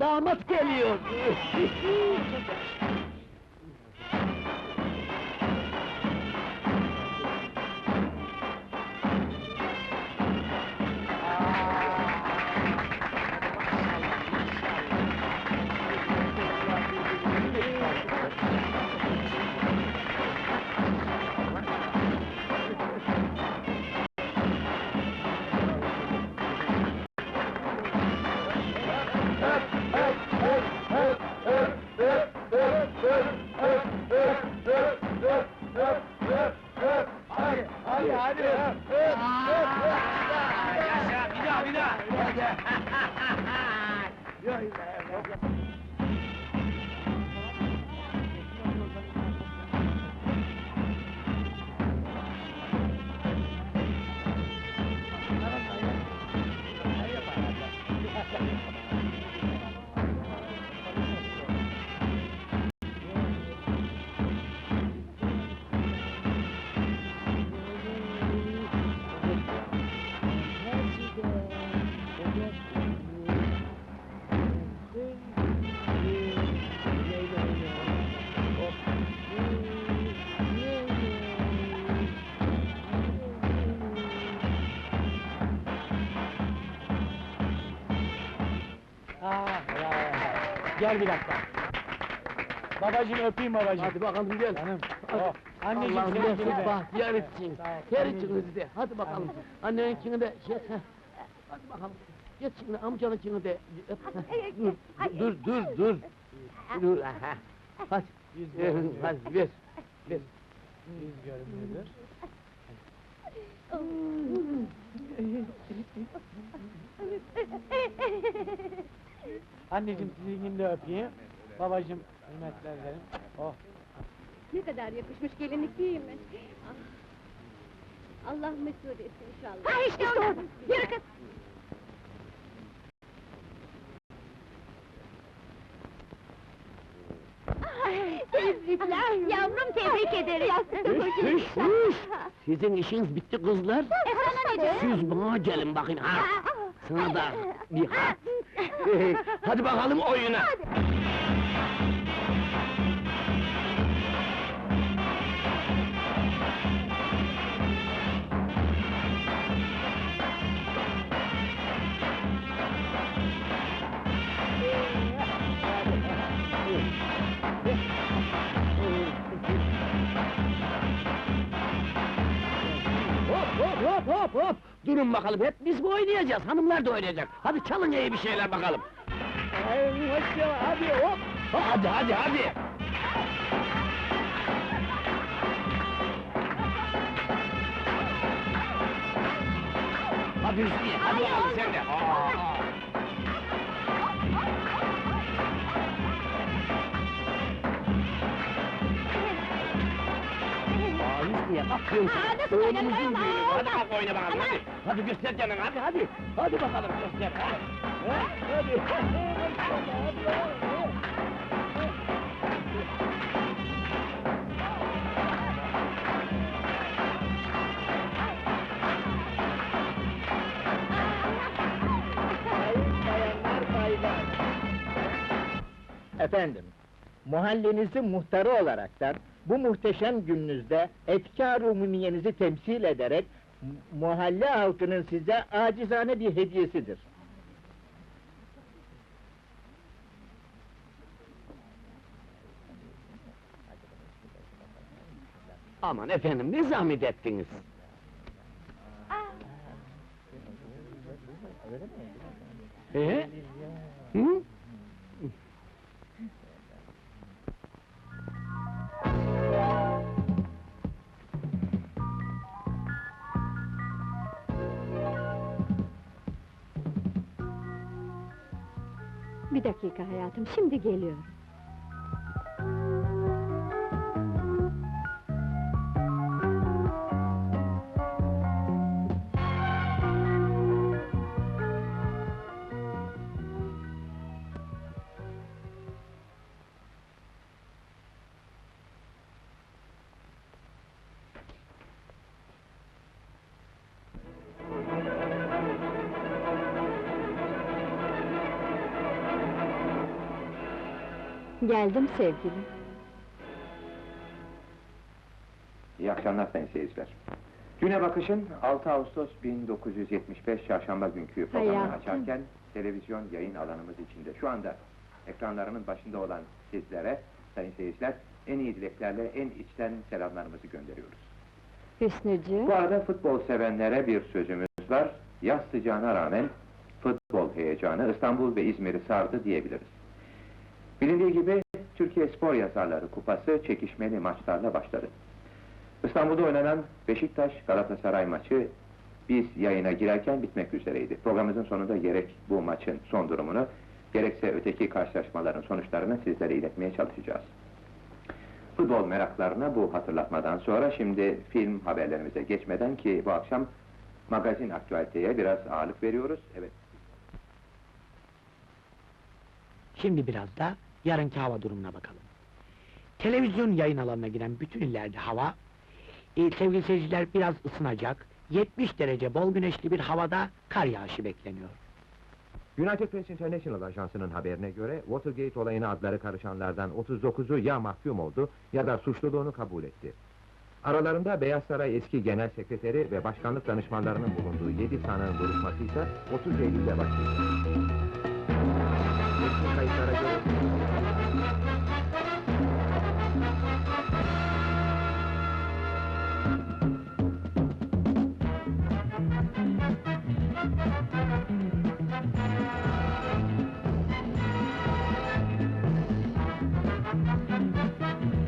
Damat geliyor. hadi, hadi. Yaşa, bir daha, bir daha. Gel bir dakika. Babacığım öpeyim babacığım. Hadi bakalım gel. Canım. Hadi. Oh, anneciğim Allah'ım seninkini versin de. bahtiyar etsin. Her ikinizi de. Hadi bakalım. Anneninkini de şey. Hadi bakalım. Geç şimdi amcanınkini de. Dur, dur, dur, dur. Aha. Hadi. Yüz. Hadi ver. Ver. Yüz görümlüdür. Anneciğim sizinkini de öpeyim. Babacığım hürmetler ederim. Oh. Ne kadar yakışmış gelinlik değil mi? Ah. Allah mesut etsin inşallah. Ha işte orada! Yürü kız! Tebrikler! Yavrum tebrik ederim! Hüş, hüş, hüş! Sizin işiniz bitti kızlar. E sana ne? Siz bana gelin bakın ha. Sana da bir ha. Hadi bakalım oyuna. Hop hop hop hop hop! Durun bakalım, hep biz mi oynayacağız? Hanımlar da oynayacak. Hadi çalın iyi bir şeyler bakalım. Hadi hop! Hadi hadi hadi! Hadi Hüsniye, hadi bakalım sen de. Aa, aa. Aa, nasıl oynanır aa, Hadi bak. oyna bakalım, hadi. Hadi göster canını, hadi hadi. Hadi bakalım göster, ha. Ha, Hadi. Efendim, mahallenizin muhtarı olaraktan bu muhteşem gününüzde efkar umumiyenizi temsil ederek mahalle halkının size acizane bir hediyesidir. Aman efendim, ne zahmet ettiniz? Ee? Bir dakika hayatım, şimdi geliyorum. Geldim sevgilim. İyi akşamlar sayın seyirciler. Güne bakışın 6 Ağustos 1975 çarşamba günkü programını Hayatım. açarken televizyon yayın alanımız içinde şu anda ekranlarının başında olan sizlere sayın seyirciler en iyi dileklerle en içten selamlarımızı gönderiyoruz. Hüsnücüğüm. Bu arada futbol sevenlere bir sözümüz var. Yaz sıcağına rağmen futbol heyecanı İstanbul ve İzmir'i sardı diyebiliriz. Bilindiği gibi Türkiye Spor Yazarları Kupası çekişmeli maçlarla başladı. İstanbul'da oynanan Beşiktaş Galatasaray maçı biz yayına girerken bitmek üzereydi. Programımızın sonunda gerek bu maçın son durumunu gerekse öteki karşılaşmaların sonuçlarını sizlere iletmeye çalışacağız. Futbol meraklarına bu hatırlatmadan sonra şimdi film haberlerimize geçmeden ki bu akşam magazin aktüaliteye biraz ağırlık veriyoruz. Evet. Şimdi biraz da yarınki hava durumuna bakalım. Televizyon yayın alanına giren bütün illerde hava, e, sevgili seyirciler biraz ısınacak, 70 derece bol güneşli bir havada kar yağışı bekleniyor. United Press International ajansının haberine göre Watergate olayına adları karışanlardan 39'u ya mahkum oldu ya da suçluluğunu kabul etti. Aralarında Beyaz Saray eski genel sekreteri ve başkanlık danışmanlarının bulunduğu 7 sanığın duruşması ise 30 Eylül'de başlayacak. you